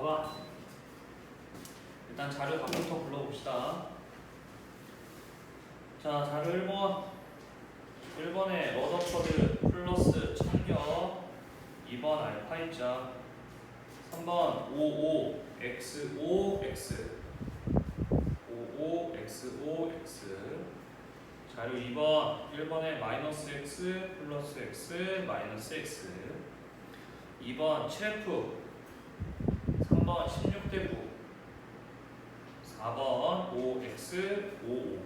봐봐. 일단 자료 답부터 불러봅시다. 자, 자료 1번. 1번에 러더퍼드 플러스 참겨 2번 알파 입자 3번 55x5x 55x5x 자료 2번 1번에 마이너스 x 플러스 x 마이너스 x 2번 7f 3번 16대 9 4번 5x 55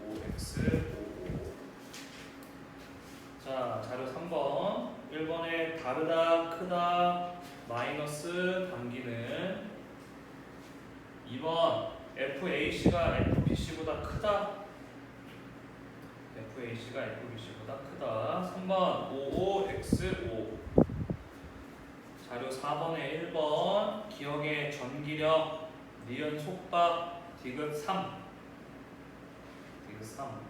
5x 55 자, 자료 3번. 1번에 다르다, 크다, 마이너스 담기는. 2번 FAC가 FPC보다 크다. FAC가 FPC보다 크다. 3번 55X5 자료 4번에 1번 기억의 전기력 니은 속박 디귿 3 디귿 3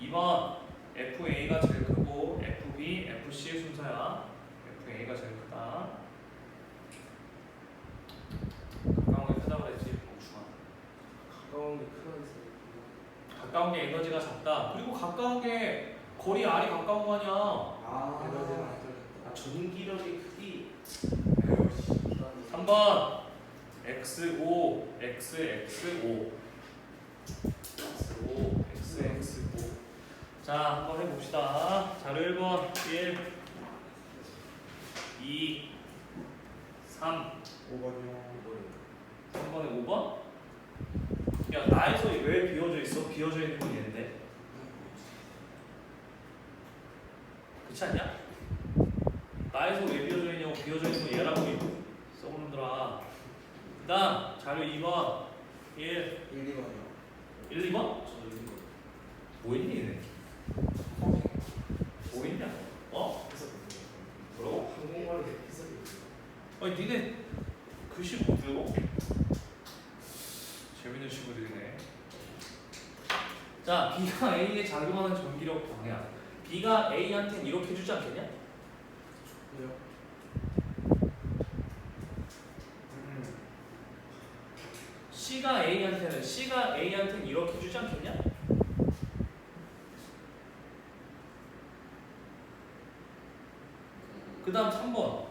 2번 FA가 제일 크고 FB, FC 순서야. FA가 제일 크다. 가까운 게 크다 그랬지 멍충아. 가까운 게큰 색. 가까운 게 에너지가 작다. 그리고 가까운 게 거리 R이 가까운 거 아니야. 아, 에너지는 안 떨어졌다. 아, 전기력의 크기 3번 X5, XX5 X5, XX5 자 한번 해봅시다 자료 1번 1 2 3 5번이요. 3번에 5번? 야 나에서 왜 비워져 있어? 비워져 있는 건 얘인데 그렇지 않냐? 나에서 왜 비워져 있냐고 비워져 있는 건 얘라고 써보는더라 그 다음 자료 2번 1 1, 2번이요. 1, 2번? 저 이거 뭐 있니 얘네? 뭐 있냐? 어? 뭐라고? 한국말로 했었거든요. 아니 니네 글씨 못 읽어? 재밌는 친구들이네 자 B가 A에 작용하는 전기력 방향 B가 A한테는 이렇게 해주지 않겠냐? 그래요? C가 A한테는 C가 A한테는 이렇게 해주지 않겠냐? 그 다음 3번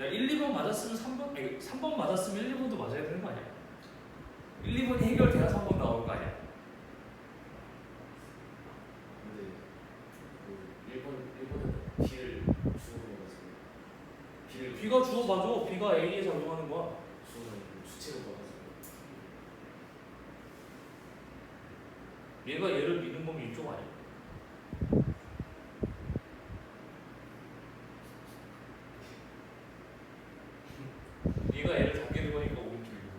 야 1, 2번 맞았으면 3번 아니 3번 맞았으면 1, 2번도 맞아야 되는 거 아니야? 1, 2번이 해결돼야 3번 나올 거 아니야? 근데 그 일본 일본은 비를 주고받아서 비를 B가 주어 봐줘 B가 A에 작용하는 거야 주는 주체로 받아서 얘가 얘를 믿는 거면 이쪽 아니야? 얘가 얘를 당기는 거니까 오른쪽이고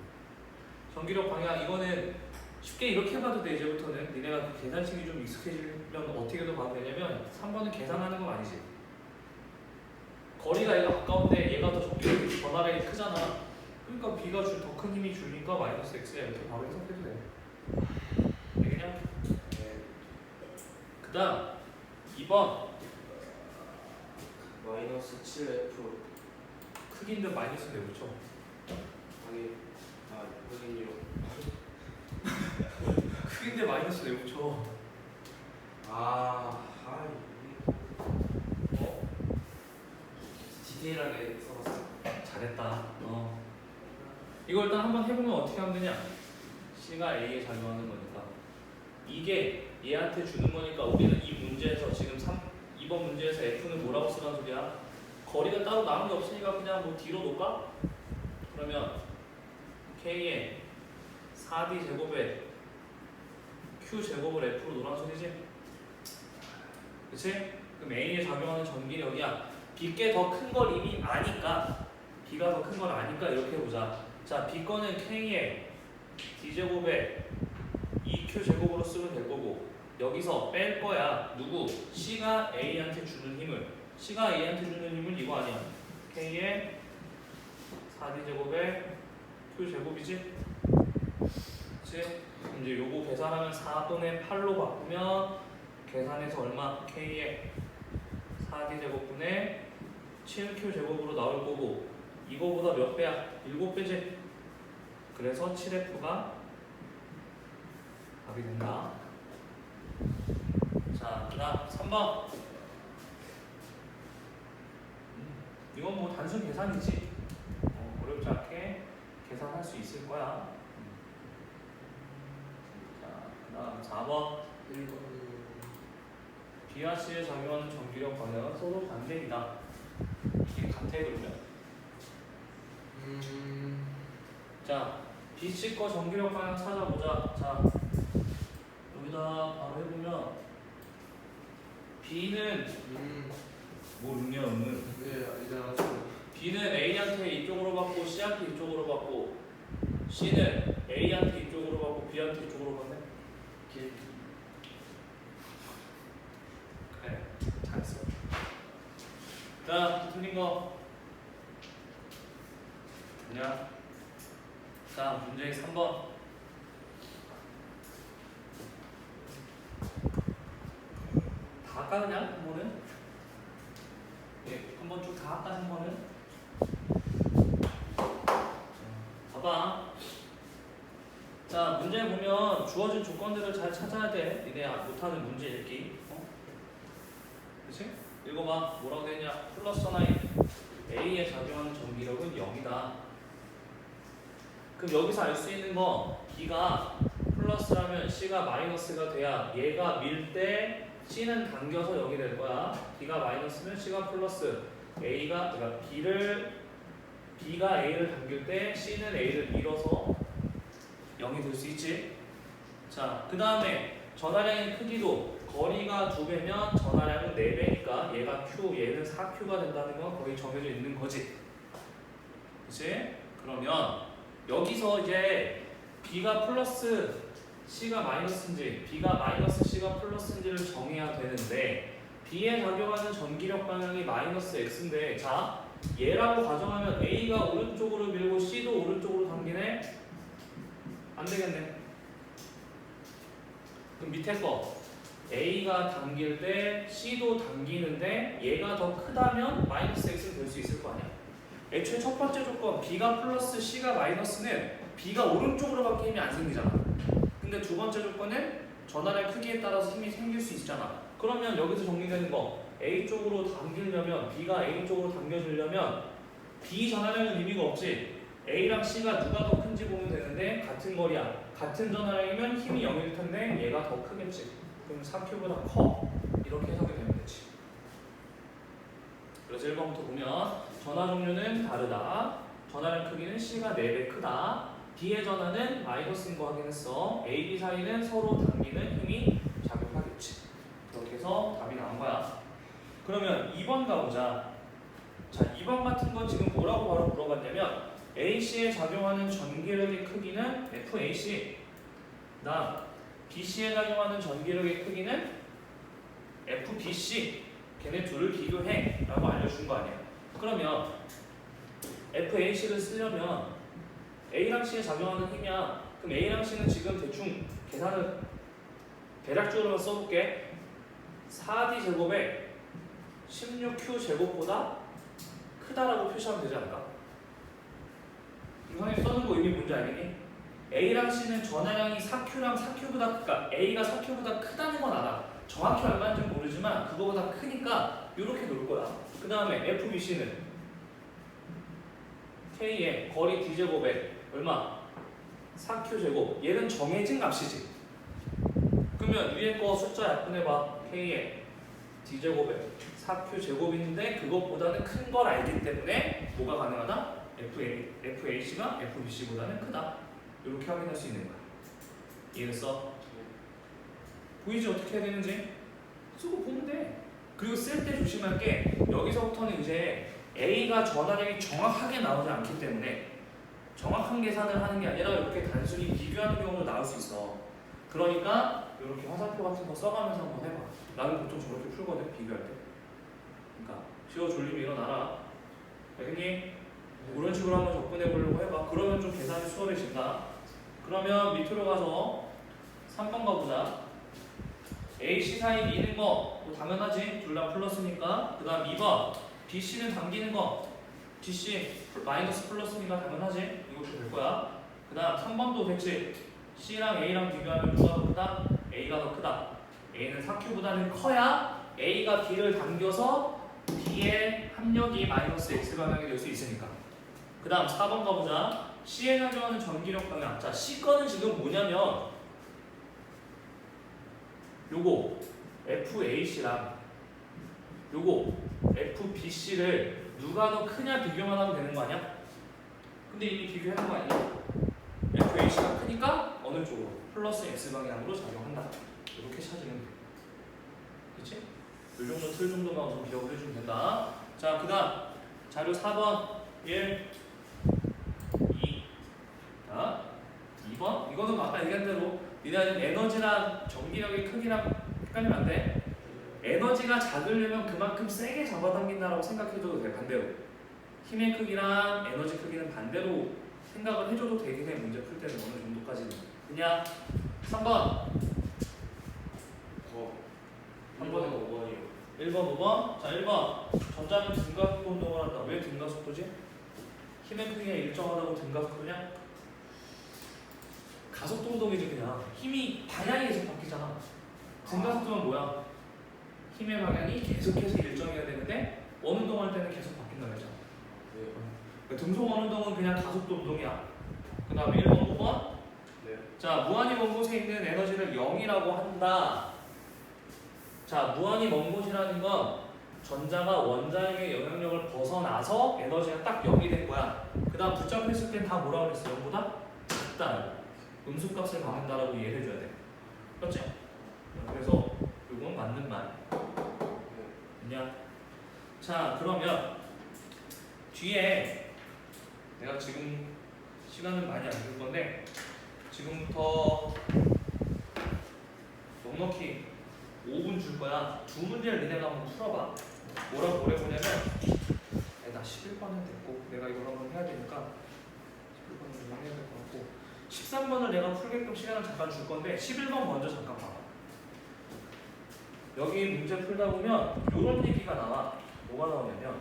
전기력 방향 이거는 쉽게 이렇게 해봐도 돼 이제부터는. 니네가 그 계산식이 좀 익숙해지면 어떻게든 봐도 되냐면 3번은 계산하는 건 아니지. 거리가 얘가 가까운데 얘가 더 전기력이 전압이 크잖아. 그러니까 B가 줄더큰 힘이 줄니까 마이너스 X야. 이렇게 바로 해석해도 돼 되겠냐? 네. 그 다음 2번. 마이너스 7F 크기인데 마이너스 내붙여 하긴 아 확인료 크기인데 마이너스 내붙여 아 아, 이게 어? 디테일하게 써봤어. 잘했다. 어. 이걸 일단 한번 해보면 어떻게 하면 되냐? C가 A에 작용하는 거니까. 이게 얘한테 주는 거니까 우리는 이 문제에서 지금 3, 2번 문제에서 F는 뭐라고 쓰라는 소리야 거리가 따로 남은 게 없으니까 그냥 뭐 D로 놓을까? 그러면 K에 4D 제곱에 Q 제곱을 F로 놓으란 소리지 그치? 그럼 A에 작용하는 전기력이야 B께 더 큰 걸 이미 아니까 B가 더 큰 걸 아니까 이렇게 해보자 자 B 거는 K에 D제곱에 2Q 제곱으로 쓰면 될 거고 여기서 뺄 거야 누구? C가 A한테 주는 힘을 C가 A한테 주는 힘은 이거 아니야 K에 4D 제곱에 Q 제곱이지? 그치? 이제 요거 계산하면 4분의 8로 바꾸면 계산해서 얼마? K에 4D 제곱분의 7Q 제곱으로 나올 거고 이거보다 몇 배야? 7배지. 그래서 7F가 답이 된다. 자, 그 다음 3번. 음, 이건 뭐 단순 계산이지. 어, 어렵지 않게 계산할 수 있을 거야. 자, 그 다음 4번. 1번이요. B와 C에 작용하는 전기력 방향은 서로 반대이다. 이게 같아 그러면. 음. 자, B, C 거 전기력 방향 찾아보자. 자, 여기다 바로 해보면 B는 음. 모르냐 오늘. 네, 이제 알았어요. B는 A한테 이쪽으로 받고 C한테 이쪽으로 받고 C는 A한테 이쪽으로 받고 B한테 이쪽으로 받네. 길. 그래, 잘했어. 자, 틀린 거. 그냥. 자, 문제 3번. 다 할까 그냥 한 번은? 예, 한번 쭉 다 할까 한 번은? 자, 봐봐. 자, 문제 보면 주어진 조건들을 잘 찾아야 돼. 니네 아- 못하는 문제 읽기. 어? 그치? 읽어봐. 뭐라고 되냐? 플러스 하나인 A에 작용하는 전기력은 0이다. 그럼 여기서 알 수 있는 거 B가 플러스라면 C가 마이너스가 돼야 얘가 밀 때 C는 당겨서 0이 될 거야. B가 마이너스면 C가 플러스. A가 그러니까 B를 B가 A를 당길 때 C는 A를 밀어서 0이 될 수 있지. 자, 그 다음에 전화량의 크기도 거리가 두 배면 전화량은 네 배니까 얘가 Q, 얘는 4Q가 된다는 건 거의 정해져 있는 거지. 그치? 그러면 여기서 이제 B가 플러스 C가 마이너스인지 B가 마이너스 C가 플러스인지를 정해야 되는데 B에 작용하는 전기력 방향이 마이너스 X인데 자 얘라고 가정하면 A가 오른쪽으로 밀고 C도 오른쪽으로 당기네? 안 되겠네. 그럼 밑에 거. A가 당길 때 C도 당기는데 얘가 더 크다면 마이너스 X는 될 수 있을 거 아니야? 애초에 첫 번째 조건 B가 플러스 C가 마이너스는 B가 오른쪽으로 밖에 힘이 안 생기잖아. 근데 두 번째 조건은 전환의 크기에 따라서 힘이 생길 수 있잖아. 그러면 여기서 정리되는 거 A 쪽으로 당기려면 B가 A 쪽으로 당겨지려면 B 전환량은 의미가 없지. A랑 C가 누가 더 큰지 보면 되는데 같은 거리야. 같은 전환량이면 힘이 0일 텐데 얘가 더 크겠지. 그럼 4Q보다 커. 이렇게 해석이 되면 되지. 그래서 1번부터 보면 전화 종류는 다르다. 전화량 크기는 C가 4배 크다. B의 전화는 마이너스인 거 확인했어. A, B 사이는 서로 당기는 힘이 작용하겠지. 이렇게 해서 답이 나온 거야. 그러면 2번 가보자. 자, 2번 같은 건 지금 뭐라고 바로 물어봤냐면 AC에 작용하는 전기력의 크기는 FAC. 나 BC에 작용하는 전기력의 크기는 FBC. 걔네 둘을 비교해 라고 알려준 거 아니야 그러면 FAC를 쓰려면 A랑 C에 작용하는 힘이야 그럼 A랑 C는 지금 대충 계산을 대략적으로만 써볼게 4D 제곱에 16Q 제곱보다 크다라고 표시하면 되지 않을까? 선생님 써는 거 의미 뭔지 알겠니? A랑 C는 전화량이 4Q랑 4Q보다 그러니까 A가 4Q보다 크다는 건 알아 정확히 얼마인지 는 모르지만 그거보다 크니까 이렇게 놓을 거야. 그 다음에 FBC는 K의 거리 D제곱에 얼마? 4Q 제곱. 얘는 정해진 값이지. 그러면 위에 거 숫자 약분해봐. K의 D제곱에 4Q 제곱인데 그것보다는 큰 걸 알기 때문에 뭐가 가능하다? FA, FAC가 FBC보다는 크다. 이렇게 확인할 수 있는 거야. 이해했어? 보이지 어떻게 해야 되는지? 쓰고 보면 돼. 그리고 쓸 때 조심할 게 여기서부터는 이제 A가 전화량이 정확하게 나오지 않기 때문에 정확한 계산을 하는 게 아니라 이렇게 단순히 비교하는 경우도 나올 수 있어. 그러니까 이렇게 화살표 같은 거 써가면서 한번 해봐. 나는 보통 저렇게 풀거든 비교할 때. 그러니까 쉬워 졸리면 일어나라. 알겠니? 이런 식으로 한번 접근해 보려고 해봐. 그러면 좀 계산이 수월해진다. 그러면 밑으로 가서 3번 가보자. A, C 사이 미는 거, 뭐 당연하지. 둘 다 플러스니까. 그 다음 2번. B, C는 당기는 거. DC 마이너스 플러스니까 당연하지. 이것도 될 거야. 그 다음 3번도 됐지. C랑 A랑 비교하면 누가 더 크다? A가 더 크다. A는 4Q보다는 커야 A가 B를 당겨서 B의 합력이 마이너스 X 방향이 될 수 있으니까. 그 다음 4번 가보자. C에 가져가는 전기력 방향. 자, C 거는 지금 뭐냐면 요거 FAC랑 요거 FBC를 누가 더 크냐 비교만 하면 되는 거 아니야? 근데 이미 비교하는 거 아니야? FAC가 크니까 어느 쪽으로? 플러스 X 방향으로 작용한다. 이렇게 찾으면 돼. 그치? 이 정도 틀 정도만 좀 기억을 해주면 된다. 자, 그 다음 자료 4번 1, 2, 자, 2번 이거는 아까 얘기한 대로 니네는 에너지랑 전기력의 크기랑 헷갈리면 안 돼. 에너지가 작으려면 그만큼 세게 잡아당긴다라고 생각해줘도 돼 반대로 힘의 크기랑 에너지 크기는 반대로 생각을 해줘도 되긴 해 문제 풀 때는 어느 정도까지는 그냥 3번 거. 한 번에 5번이요. 1번 5번 자 1번 전자는 등가속도 운동을 한다 왜 등가속도지? 힘의 크기가 일정하다고 등가속도냐? 가속도 운동이지 그냥 힘이 방향이 계속 바뀌잖아 등가속도는 뭐야? 힘의 방향이 계속해서 일정해야 되는데 원 운동할 때는 계속 바뀐다고 했잖아 네. 그러니까 등소원 운동은 그냥 가속도 운동이야 그 다음에 1번 5번 네. 자, 무한히 먼 곳에 있는 에너지를 0이라고 한다. 자, 무한히 먼 곳이라는 건 전자가 원자핵의 영향력을 벗어나서 에너지가 딱 0이 된 거야. 그 다음 붙잡혔을 땐 다 뭐라 그랬어? 0보다 작다. 음수값을 받는다라고 이해를 해줘야 돼. 그렇지? 그래서 이건 맞는 말. 됐냐? 자, 그러면 뒤에 내가 지금 시간은 많이 안 줄 건데 지금부터 넉넉히 5분 줄 거야. 두 문제를 니네가 한번 풀어봐. 뭐라고 뭐래 보냐면 아니, 나 11번은 됐고 내가 이걸 한번 해야 되니까 11번은 좀 해야 될 것 같고 13번을 내가 풀게끔 시간을 잠깐 줄 건데 11번 먼저 잠깐 봐봐. 여기 문제 풀다 보면 이런 얘기가 나와. 뭐가 나오냐면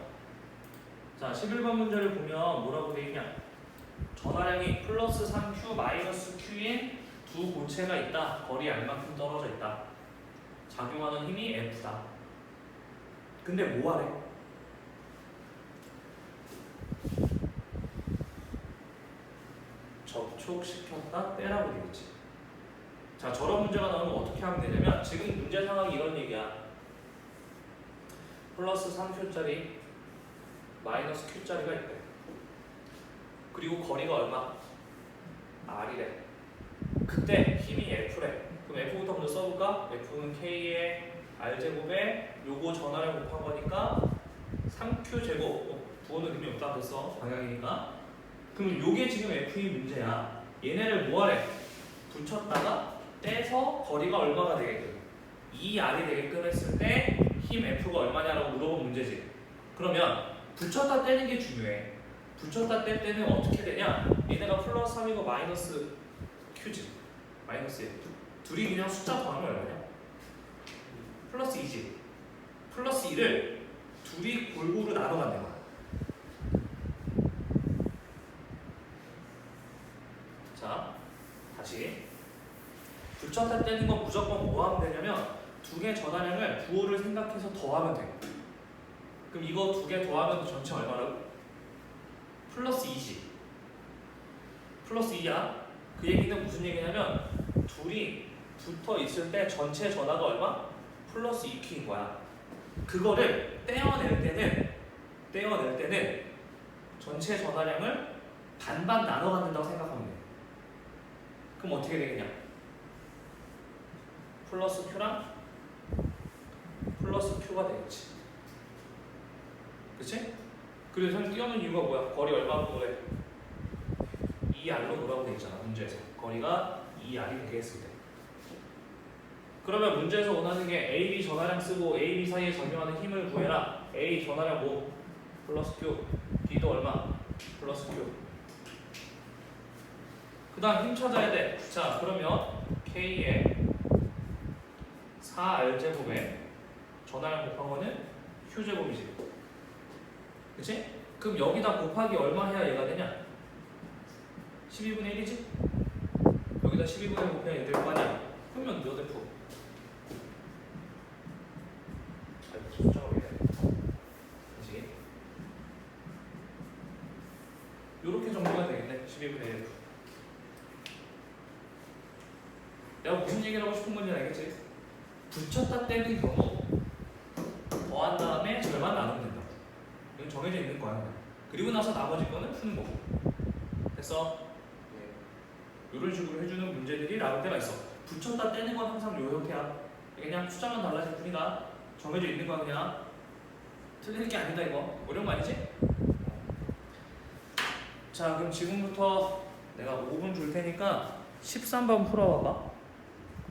자 11번 문제를 보면 뭐라고 돼 있냐 전화량이 플러스 3Q 마이너스 Q인 두 고체가 있다. 거리 얼만큼 떨어져 있다. 작용하는 힘이 F다. 근데 뭐 하래? 접촉시켰다 떼라고 되겠지. 자 저런 문제가 나오면 어떻게 하면 되냐면 지금 문제 상황이 이런 얘기야. 플러스 3Q짜리 마이너스 Q짜리가 있대. 그리고 거리가 얼마? R이래. 그때 힘이 F래. 그럼 F부터 먼저 써볼까? F는 K의 R제곱에 요거 전화를 곱한 거니까 3Q 제곱. 어, 부호는 의미 없다 됐어. 방향이니까. 그럼 요게 지금 F의 문제야. 얘네를 뭐하래? 붙였다가 떼서 거리가 얼마가 되게끔 2R이 되게끔 했을 때 힘 F가 얼마냐라고 물어본 문제지. 그러면 붙였다 떼는 게 중요해. 붙였다 뗄 때는 어떻게 되냐? 얘네가 플러스 3이고 마이너스 Q지. 마이너스 1. 둘이 그냥 숫자 더하면 얼마냐? 플러스 2지. 플러스 2를 둘이 골고루 나눠 갖는 거야. 자, 다시. 붙였다 떼는 건 무조건 뭐 하면 되냐면 두 개 전화량을 부호를 생각해서 더하면 돼. 그럼 이거 두 개 더하면 전체 얼마라고? 플러스 2지. 플러스 2야. 그 얘기는 무슨 얘기냐면 둘이 붙어 있을 때 전체 전화가 얼마? 플러스 2Q인 거야. 그거를 떼어낼 때는 떼어낼 때는 전체 전화량을 반반 나눠 갖는다고 생각하면 돼. 그럼 어떻게 되겠냐? 플러스 Q랑 플러스 Q가 되겠지. 그치? 그래서 형 띄우는 이유가 뭐야? 거리 얼마로 노래? 2R로 노라고 돼 있잖아 문제에서 거리가 2R이 되게 했을 때 그러면 문제에서 원하는 게 AB 전화량 쓰고 AB 사이에 적용하는 힘을 구해라 A 전화량 뭐? 플러스 Q B도 얼마? 플러스 Q 그 다음 힘 찾아야 돼 자 그러면 K에 4R제곱에 전화량 곱한 거는 Q제곱이지 그치? 그럼 여기다 곱하기 얼마 해야 얘가 되냐? 12분의 1이지? 여기다 12분의 1 곱해야 얘 될 거 아니야? 그러면 몇 F? 그치? 요렇게 정리가 되겠네 12분의 1 내가 무슨 얘기를 하고 싶은 건지 알겠지? 붙였다 떼는 경우 더한 다음에 절반 나누면 정해져 있는 거야. 그리고 나서 나머지 거는 푸는 거고? 네. 이런 식으로 해주는 문제들이 나올 때가 있어. 붙였다 떼는 건 항상 요 형태야. 그냥 숫자만 달라질 뿐이다. 정해져 있는 거야 그냥. 틀릴 게 아니다 이거. 어려운 거 아니지? 자 그럼 지금부터 내가 5분 줄 테니까 13번 풀어봐봐.